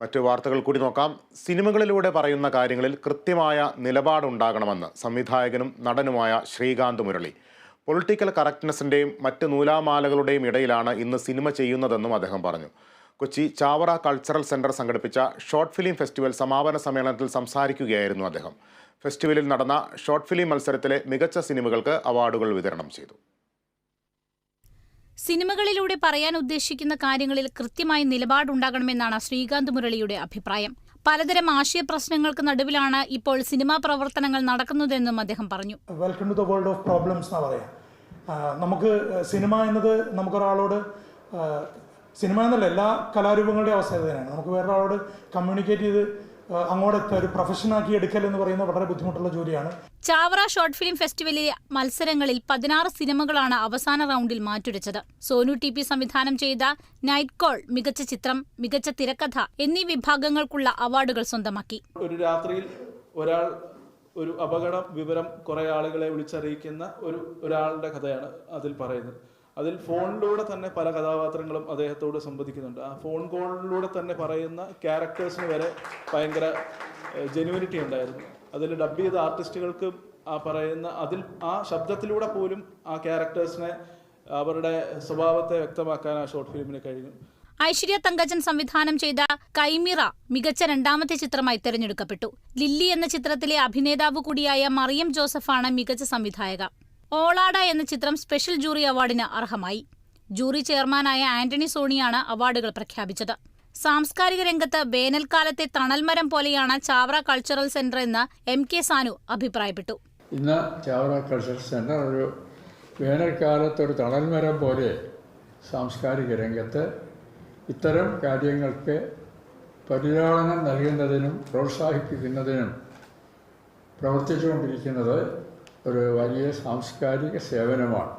മറ്റു വാർത്തകൾ കൂടി നോക്കാം. സിനിമകളിലൂടെ പറയുന്ന കാര്യങ്ങളിൽ കൃത്യമായ നിലപാടുണ്ടാകണമെന്ന് സംവിധായകനും നടനുമായ ശ്രീകാന്ത് മുരളി. പൊളിറ്റിക്കൽ കറക്റ്റ്നെസ്സിന്റെയും മറ്റ് നൂലാമാലകളുടെയും ഇടയിലാണ് ഇന്ന് സിനിമ ചെയ്യുന്നതെന്നും അദ്ദേഹം പറഞ്ഞു. കൊച്ചി ചാവറ കൾച്ചറൽ സെന്റർ സംഘടിപ്പിച്ച ഷോർട്ട് ഫിലിം ഫെസ്റ്റിവൽ സമാപന സമ്മേളനത്തിൽ സംസാരിക്കുകയായിരുന്നു അദ്ദേഹം. ഫെസ്റ്റിവലിൽ നടന്ന ഷോർട്ട് ഫിലിം മത്സരത്തിലെ മികച്ച സിനിമകൾക്ക് അവാർഡുകൾ വിതരണം ചെയ്തു. സിനിമകളിലൂടെ പറയാൻ ഉദ്ദേശിക്കുന്ന കാര്യങ്ങളിൽ കൃത്യമായ നിലപാടുണ്ടാകണമെന്നാണ് ശ്രീകാന്ത് മുരളിയുടെ അഭിപ്രായം. പലതരം ആശയ പ്രശ്നങ്ങൾക്ക് നടുവിലാണ് ഇപ്പോൾ സിനിമാ പ്രവർത്തനങ്ങൾ നടക്കുന്നതെന്നും അദ്ദേഹം പറഞ്ഞു. Welcome to the world of problems എന്നാ പറയാം. നമുക്ക് സിനിമ എന്നത് നമുക്കൊരാളോട് സിനിമ എന്നല്ല എല്ലാ കലാരൂപങ്ങളുടെയും അവസ്ഥ തന്നെയാണ്. നമുക്ക് വേറൊരാളോട് കമ്മ്യൂണിക്കേറ്റ് ചെയ്ത് അങ്ങോട്ട് ഒരു പ്രൊഫഷനാക്കി എടുക്കൽ എന്ന് പറയുന്നത് വളരെ ബുദ്ധിമുട്ടുള്ള ജോലിയാണ്. ചാവറ ഷോർട്ട് ഫിലിം ഫെസ്റ്റിവലിലെ മത്സരങ്ങളിൽ പതിനാറ് സിനിമകളാണ് അവസാന റൗണ്ടിൽ മാറ്റുരച്ചത്. സോനു ടി പി സംവിധാനം ചെയ്ത നൈറ്റ് കോൾ മികച്ച ചിത്രം മികച്ച തിരക്കഥ എന്നീ വിഭാഗങ്ങൾക്കുള്ള അവാർഡുകൾ സ്വന്തമാക്കി. ഒരു രാത്രിയിൽ ഒരാൾ ഒരു അപകട വിവരം കുറെ ആളുകളെ വിളിച്ചറിയിക്കുന്ന ഒരു ഒരാളുടെ കഥയാണ് അതിൽ പറയുന്നത്. അതിൽ ഫോണിലൂടെ തന്നെ പല കഥാപാത്രങ്ങളും അദ്ദേഹത്തോട് സംവദിക്കുന്നുണ്ട്. ആ ഫോൺ കോളിലൂടെ തന്നെ പറയുന്ന ക്യാരക്ടേഴ്സിന് വരെ ഭയങ്കര ജെനുവിനിറ്റി ഉണ്ടായിരുന്നു. അതിൽ ഡബ് ചെയ്ത ആർട്ടിസ്റ്റുകൾക്ക് ആ പറയുന്ന അതിൽ ആ ശബ്ദത്തിലൂടെ പോലും ആ ക്യാരക്ടേഴ്സിനെ അവരുടെ സ്വഭാവത്തെ വ്യക്തമാക്കാൻ ആ ഷോർട്ട് ഫിലിമിന് കഴിഞ്ഞു. ഐശ്വര്യ തങ്കജൻ സംവിധാനം ചെയ്ത കൈമിറ മികച്ച രണ്ടാമത്തെ ചിത്രമായി തിരഞ്ഞെടുക്കപ്പെട്ടു. ലില്ലി എന്ന ചിത്രത്തിലെ അഭിനേതാവ് കൂടിയായ മറിയം ജോസഫാണ് മികച്ച സംവിധായക. ഓളാട എന്ന ചിത്രം സ്പെഷ്യൽ ജൂറി അവാർഡിന് അർഹമായി. ജൂറി ചെയർമാനായ ആന്റണി സോണിയാണ് അവാർഡുകൾ പ്രഖ്യാപിച്ചത്. സാംസ്കാരിക രംഗത്ത് വേനൽക്കാലത്തെ തണൽമരം പോലെയാണ് ചാവറ കൾച്ചറൽ സെന്റർ എന്ന് എം കെ സാനു അഭിപ്രായപ്പെട്ടു. ഇന്ന് ചാവറ കൾച്ചറൽ സെന്റർ ഒരു വേനൽക്കാലത്ത് ഒരു തണൽമരം പോലെ സാംസ്കാരിക രംഗത്ത് ഇത്തരം കാര്യങ്ങൾക്ക് പരിലാളനം നൽകുന്നതിനും പ്രോത്സാഹിപ്പിക്കുന്നതിനും പ്രവർത്തിച്ചുകൊണ്ടിരിക്കുന്നത് ഒരു വലിയ സാംസ്കാരിക സേവനമാണ്.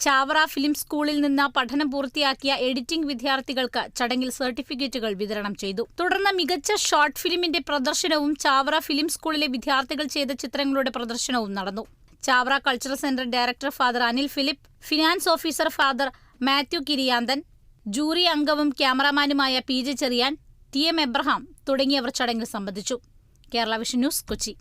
ചാവറ ഫിലിം സ്കൂളിൽ നിന്ന് പഠനം പൂർത്തിയാക്കിയ എഡിറ്റിംഗ് വിദ്യാർത്ഥികൾക്ക് ചടങ്ങിൽ സർട്ടിഫിക്കറ്റുകൾ വിതരണം ചെയ്തു. തുടർന്ന് മികച്ച ഷോർട്ട് ഫിലിമിന്റെ പ്രദർശനവും ചാവറ ഫിലിം സ്കൂളിലെ വിദ്യാർത്ഥികൾ ചെയ്ത ചിത്രങ്ങളുടെ പ്രദർശനവും നടന്നു. Chavara cultural centre director father Anil Philip finance officer father Mathew Kiriyanthan jury അംഗവും ക്യാമറാമാനുമായ P J Cherian T M Abraham തുടങ്ങിയവർ ചടങ്ങിൽ സംബന്ധിച്ചു. Kerala vision news Kochi.